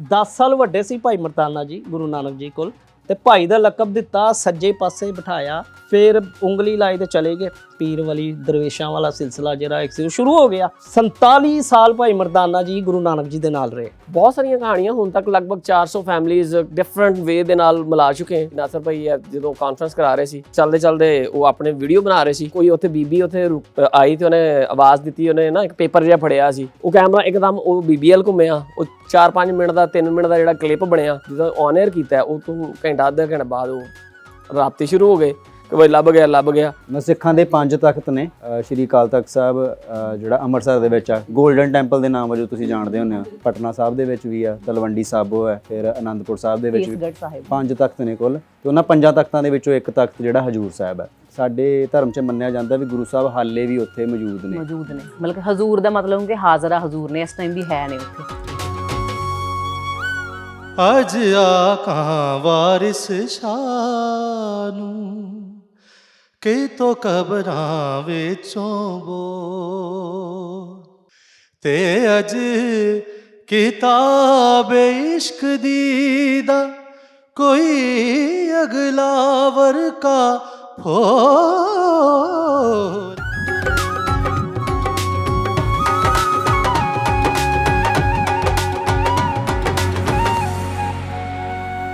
10 ਸਾਲ ਵੱਡੇ ਸੀ ਭਾਈ ਮਰਦਾਨਾ ਜੀ, ਗੁਰੂ ਨਾਨਕ ਜੀ ਕੋਲ। ਤੇ ਭਾਈ ਦਾ ਲਕਬ ਦਿੱਤਾ, ਸੱਜੇ ਪਾਸੇ ਬਿਠਾਇਆ, ਫਿਰ ਉਂਗਲੀ ਲਾਈ ਤੇ ਚਲੇ ਗਏ। ਪੀਰ ਵਾਲੀ ਦਰਵੇਸ਼ਾਂ ਵਾਲਾ ਸਿਲਸਿਲਾ ਜਿਹੜਾ ਇੱਕ ਸੀ, ਉਹ ਸ਼ੁਰੂ ਹੋ ਗਿਆ। 47 ਸਾਲ ਭਾਈ ਮਰਦਾਨਾ ਜੀ ਗੁਰੂ ਨਾਨਕ ਜੀ ਦੇ ਨਾਲ ਰਹੇ। ਬਹੁਤ ਸਾਰੀਆਂ ਕਹਾਣੀਆਂ ਹੁਣ ਤੱਕ ਲਗਭਗ 400 ਫੈਮਲੀਜ਼ ਡਿਫਰੈਂਟ ਵੇ ਦੇ ਨਾਲ ਮਿਲਾ ਚੁੱਕੇ ਹਨ ਨਾਸਰ ਭਾਈ ਜਦੋਂ ਕਾਨਫਰੰਸ ਕਰਾ ਰਹੇ ਸੀ, ਚੱਲਦੇ ਚੱਲਦੇ ਉਹ ਆਪਣੇ ਵੀਡੀਓ ਬਣਾ ਰਹੇ ਸੀ। ਕੋਈ ਉੱਥੇ ਬੀਬੀ ਉੱਥੇ ਰੁਕ- ਆਈ ਤੇ ਉਹਨੇ ਆਵਾਜ਼ ਦਿੱਤੀ, ਉਹਨੇ ਨਾ ਇੱਕ ਪੇਪਰ ਜਿਹਾ ਫੜਿਆ ਸੀ। ਉਹ ਕੈਮਰਾ ਇੱਕਦਮ ਉਹ ਬੀਬੀਐਲ ਘੁੰਮਿਆ। ਉਹ 4-5 ਮਿੰਟ ਦਾ 3 ਮਿੰਟ ਦਾ ਜਿਹੜਾ ਕਲਿੱਪ ਬਣਿਆ, ਜਦੋਂ ਔਨ 에ਅਰ ਕੀਤਾ, ਉਹ ਤੋਂ ਘੰਟਾ, ਅੱਧਾ ਘੰਟਾ ਬਾਅਦ ਉਹ ਰਾਬਤੇ ਸ਼ੁਰੂ ਹੋ ਗਏ। ਕਿ ਬਈ ਲੱਭ ਗਿਆ ਲੱਭ ਗਿਆ। ਮੈਂ ਸਿੱਖਾਂ ਦੇ ਪੰਜ ਤਖਤ ਨੇ ਅ, ਸ਼੍ਰੀ ਅਕਾਲ ਤਖਤ ਸਾਹਿਬ ਅ, ਜਿਹੜਾ ਅੰਮ੍ਰਿਤਸਰ ਦੇ ਵਿੱਚ ਆ। 골ਡਨ ਟੈਂਪਲ ਦੇ ਨਾਮ ਵਜੋਂ ਤੁਸੀਂ ਜਾਣਦੇ ਹੁੰਦੇ ਹੋ। ਪਟਨਾ ਸਾਹਿਬ ਦੇ ਵਿੱਚ ਵੀ ਆ ਤਲਵੰਡੀ ਸਾਬੋ ਹੈ ਫਿਰ ਆਨੰਦਪੁਰ ਸਾਹਿਬ ਦੇ ਵਿੱਚ ਵੀ ਸਾਹਿਬ। ਪੰਜ ਤਖਤ ਨੇ ਕੁੱਲ। ਤੇ ਉਹਨਾਂ ਪੰਜਾਂ ਤਖਤਾਂ ਦੇ ਵਿੱਚੋਂ ਇੱਕ ਤਖਤ ਜਿਹੜਾ ਹਜੂਰ ਸਾਹਿਬ ਹੈ। ਸਾਡੇ ਧਰਮ 'ਚ ਮੰਨਿਆ ਜਾਂਦਾ ਵੀ ਗੁਰੂ ਸਾਹਿਬ ਹਾਲੇ ਵੀ ਉੱਥੇ ਮੌਜੂਦ ਨੇ। ਮੌਜੂਦ ਨੇ। ਮਤਲਬ ਕਿ ਹਜ਼ੂਰ ਦਾ ਮਤਲਬ ਕਿ ਹਾਜ਼ਰਾ ਹਜ਼ੂਰ ਨੇ ਇਸ ਟਾਈਮ ਵੀ ਹੈ ਨੇ ਉੱਥੇ। ਅਜ ਆਕਾਂ ਵਾਰਿਸ ਸ਼ਾਹ ਨੂੰ ਕਿ ਤੋ ਕਬਰਾਂ ਵਿੱਚੋਂ ਬੋ ਤੇ ਅਜ ਕਿਤਾਬ ਇਸ਼ਕ ਦੀ ਦਾ, ਕੋਈ ਅਗਲਾ ਵਰਕਾ ਹੋ